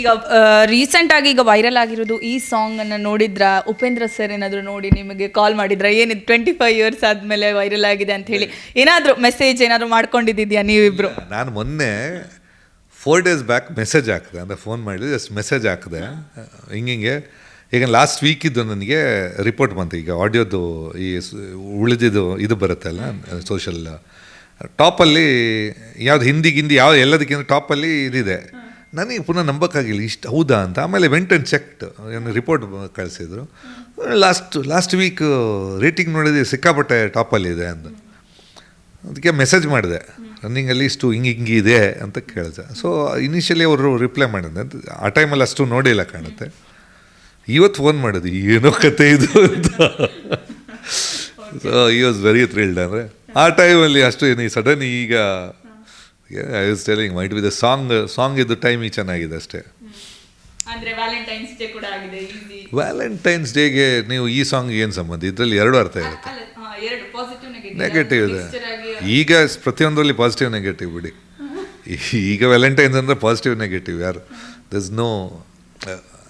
ಈಗ ರೀಸೆಂಟ್ ಆಗಿ ಈಗ ವೈರಲ್ ಆಗಿರೋದು ಈ ಸಾಂಗ್ ಅನ್ನ ನೋಡಿದ್ರ? ಉಪೇಂದ್ರ ಸರ್ ಏನಾದ್ರು ನೋಡಿ ನಿಮಗೆ ಕಾಲ್ ಮಾಡಿದ್ರ? ಏನಿದ್ ಟ್ವೆಂಟಿ ಫೈವ್ ಇಯರ್ಸ್ ಆದ್ಮೇಲೆ ವೈರಲ್ ಆಗಿದೆ ಅಂತ ಹೇಳಿ. ಏನಾದ್ರು ಮೆಸೇಜ್ ಏನಾದ್ರು ಮಾಡ್ಕೊಂಡಿದ್ಯಾ ನೀವಿಬ್ರು? ನಾನು ಮೊನ್ನೆ ಫೋರ್ ಡೇಸ್ ಬ್ಯಾಕ್ ಮೆಸೇಜ್ ಹಾಕಿದೆ. ಅಂದರೆ ಫೋನ್ ಮಾಡಿದೆ ಜಸ್ಟ್ ಮೆಸೇಜ್ ಹಾಕಿದೆ. ಹಿಂಗಿಂಗೆ ಈಗ ಲಾಸ್ಟ್ ವೀಕಿದ್ದು ನನಗೆ ರಿಪೋರ್ಟ್ ಬಂತು. ಈಗ ಆಡಿಯೋದು ಈ ಉಳಿದಿದ್ದು ಇದು ಬರುತ್ತಲ್ಲ ಸೋಷಲ್ ಟಾಪಲ್ಲಿ ಯಾವ್ದು ಹಿಂದಿ ಗಿಂದಿ ಯಾವ ಎಲ್ಲದಕ್ಕಿಂತ ಟಾಪಲ್ಲಿ ಇದಿದೆ. ನನಗೆ ಪುನಃ ನಂಬಕ್ಕಾಗಿಲ್ಲ, ಇಷ್ಟು ಹೌದಾ ಅಂತ. ಆಮೇಲೆ ವೆಂಟ್ ಆ್ಯಂಡ್ ಚೆಕ್ಟ್ ಏನು ರಿಪೋರ್ಟ್ ಕಳಿಸಿದ್ರು. ಲಾಸ್ಟ್ ಲಾಸ್ಟ್ ವೀಕ್ ರೇಟಿಂಗ್ ನೋಡಿದ್ರೆ ಸಿಕ್ಕಾಪಟ್ಟೆ ಟಾಪಲ್ಲಿದೆ ಅಂತ. ಅದಕ್ಕೆ ಮೆಸೇಜ್ ಮಾಡಿದೆ. ರನ್ನಿಂಗಲ್ಲಿ ಇಷ್ಟು ಹಿಂಗೆ ಹಿಂಗೆ ಇದೆ ಅಂತ ಕೇಳಿದೆ. ಸೊ ಇನಿಷಿಯಲಿ ಅವರು ರಿಪ್ಲೈ ಮಾಡಿದೆ ಆ ಟೈಮಲ್ಲಿ ಅಷ್ಟು ನೋಡಿಲ್ಲ ಕಾಣುತ್ತೆ. ಇವತ್ತು ಫೋನ್ ಮಾಡಿದ್ವಿ ಏನೋ ಕತೆ ಇದು ಅಂತ. ಸೊ ಈ ವಾಸ್ ವೆರಿ ಥ್ರಿಲ್ಡ್ ಅಂದರೆ. ಆ ಟೈಮಲ್ಲಿ ಅಷ್ಟು ಏನು ಸಡನ್ ಈಗ I was telling might the song song ಇದ್ದು ಟೈಮಿಗೆ ಚೆನ್ನಾಗಿದೆ ಅಷ್ಟೇ. ವ್ಯಾಲೆಂಟೈನ್ಸ್ ಡೇಗೆ ನೀವು ಈ ಸಾಂಗ್ ಏನು ಸಂಬಂಧ? ಇದರಲ್ಲಿ ಎರಡು ಅರ್ಥ ಇರುತ್ತೆ. ನೆಗೆಟಿವ್ ಇದೆ. ಈಗ ಪ್ರತಿಯೊಂದರಲ್ಲಿ ಪಾಸಿಟಿವ್ ನೆಗೆಟಿವ್ ಬಿಡಿ. ಈಗ ವ್ಯಾಲೆಂಟೈನ್ಸ್ ಅಂದರೆ ಪಾಸಿಟಿವ್ ನೆಗೆಟಿವ್ ಯಾರು? ದಸ್ ನೋ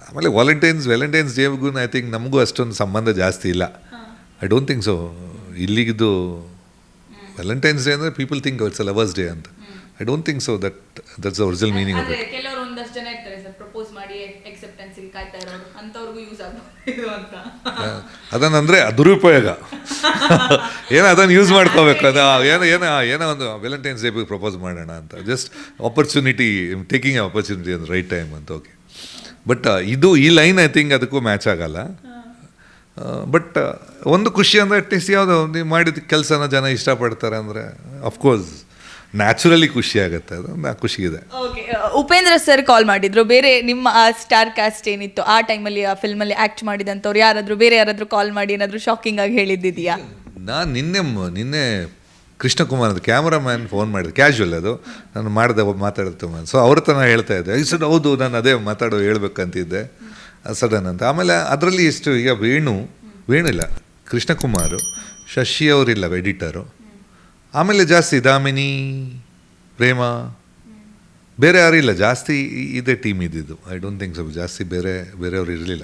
ಆಮೇಲೆ ವಾಲೆಂಟೈನ್ಸ್ ವ್ಯಾಲೆಂಟೈನ್ಸ್ ಡೇಗೂ ಐ ಥಿಂಕ್ ನಮಗೂ ಅಷ್ಟೊಂದು ಸಂಬಂಧ ಜಾಸ್ತಿ ಇಲ್ಲ. ಐ ಡೋಂಟ್ ಥಿಂಕ್ ಸೊ ಇಲ್ಲಿಗಿದ್ದು ವ್ಯಾಲೆಂಟೈನ್ಸ್ ಡೇ ಅಂದರೆ people think it's a lovers day ಅಂತ. I don't think so that that's original meaning of it ಕೆಲವರು ಒಂದಷ್ಟು ಜನ ಇರ್ತಾರೆ ಸರ್ ಪ್ರಪೋಸ್ ಮಾಡಿ ಎಕ್ಸೆಪ್ಟೆನ್ಸ್ ಕಾಯ್ತಾ ಇರೋರು. ಅಂತವ್ರಿಗೂ ಯೂಸ್ ಆಗ್ಬೋದು ಅಂತ. ಅದನ್ನಂದ್ರೆ ದುರುಪಯೋಗ. ಏನೋ ಅದನ್ನು ಯೂಸ್ ಮಾಡ್ಕೋಬೇಕು ಅದು ಏನೋ ಏನೋ ಏನೋ ಒಂದು ವ್ಯಾಲೆಂಟೈನ್ಸ್ ಡೇ ಪ್ರಪೋಸ್ ಮಾಡೋಣ ಅಂತ. ಜಸ್ಟ್ ಆಪರ್ಚುನಿಟಿ ಟೇಕಿಂಗ್ ಆಪರ್ಚುನಿಟಿ ಅಂತ ರೈಟ್ ಟೈಮ್ ಅಂತ ಓಕೆ ಬಟ್ ಇದು ಈ ಲೈನ್ ಐ ಥಿಂಕ್ ಅದಕ್ಕೂ ಮ್ಯಾಚ್ ಆಗಲ್ಲ. ಬಟ್ ಒಂದು ಖುಷಿ ಅಂದರೆ ಅಟ್ಲೀಸ್ಟ್ ಯಾವುದೋ ನೀವು ಮಾಡಿದ ಕೆಲಸನ ಜನ ಇಷ್ಟಪಡ್ತಾರೆ ಅಂದರೆ ಅಫ್ಕೋರ್ಸ್ ನ್ಯಾಚುರಲಿ ಖುಷಿ ಆಗುತ್ತೆ ಅದು ನಾ ಖುಷಿಗಿದೆ ಓಕೆ ಉಪೇಂದ್ರ ಸರ್ ಕಾಲ್ ಮಾಡಿದ್ರು. ಬೇರೆ ನಿಮ್ಮ ಆ ಸ್ಟಾರ್ ಕಾಸ್ಟ್ ಏನಿತ್ತು? ಆ ಟೈಮಲ್ಲಿ ಆ ಫಿಲ್ಮಲ್ಲಿ ಆಕ್ಟ್ ಮಾಡಿದಂಥವ್ರು ಯಾರಾದರೂ ಬೇರೆ ಯಾರಾದರೂ ಕಾಲ್ ಮಾಡಿ ಏನಾದರೂ ಶಾಕಿಂಗ್ ಆಗಿ ಹೇಳಿದ್ದಿದೆಯಾ? ನಾನು ನಿನ್ನೆ ಮ- ನಿನ್ನೆ ಕೃಷ್ಣಕುಮಾರ್ ಅಂತ ಕ್ಯಾಮ್ರಾಮ್ಯಾನ್ ಫೋನ್ ಮಾಡಿದೆ ಕ್ಯಾಶುವಲ್ ಅದು. ನಾನು ಮಾಡಿದೆ ಮಾತಾಡುತ್ತೆ ಸೊ ಅವ್ರ ನಾನು ಹೇಳ್ತಾ ಇದ್ದೆ. ಈ ಸಡ್ ಹೌದು ನಾನು ಅದೇ ಮಾತಾಡೋ ಹೇಳ್ಬೇಕಂತಿದ್ದೆ. ಸಡನ್ ಅಂತ. ಆಮೇಲೆ ಅದರಲ್ಲಿ ಎಷ್ಟು ಈಗ ವೇಣು ವೇಣು ಇಲ್ಲ ಕೃಷ್ಣಕುಮಾರು ಶಶಿ ಅವರಿಲ್ಲ ಎಡಿಟರು ಆಮೇಲೆ ಜಾಸ್ತಿ ದಾಮಿನಿ, ಪ್ರೇಮ, ಬೇರೆ ಯಾರೂ ಇಲ್ಲ. ಜಾಸ್ತಿ ಇದೇ ಟೀಮ್ ಇದ್ದಿದ್ದು. ಐ ಡೋಂಟ್ ಥಿಂಕ್ ಸೊ ಜಾಸ್ತಿ ಬೇರೆ, ಬೇರೆಯವರು ಇರಲಿಲ್ಲ.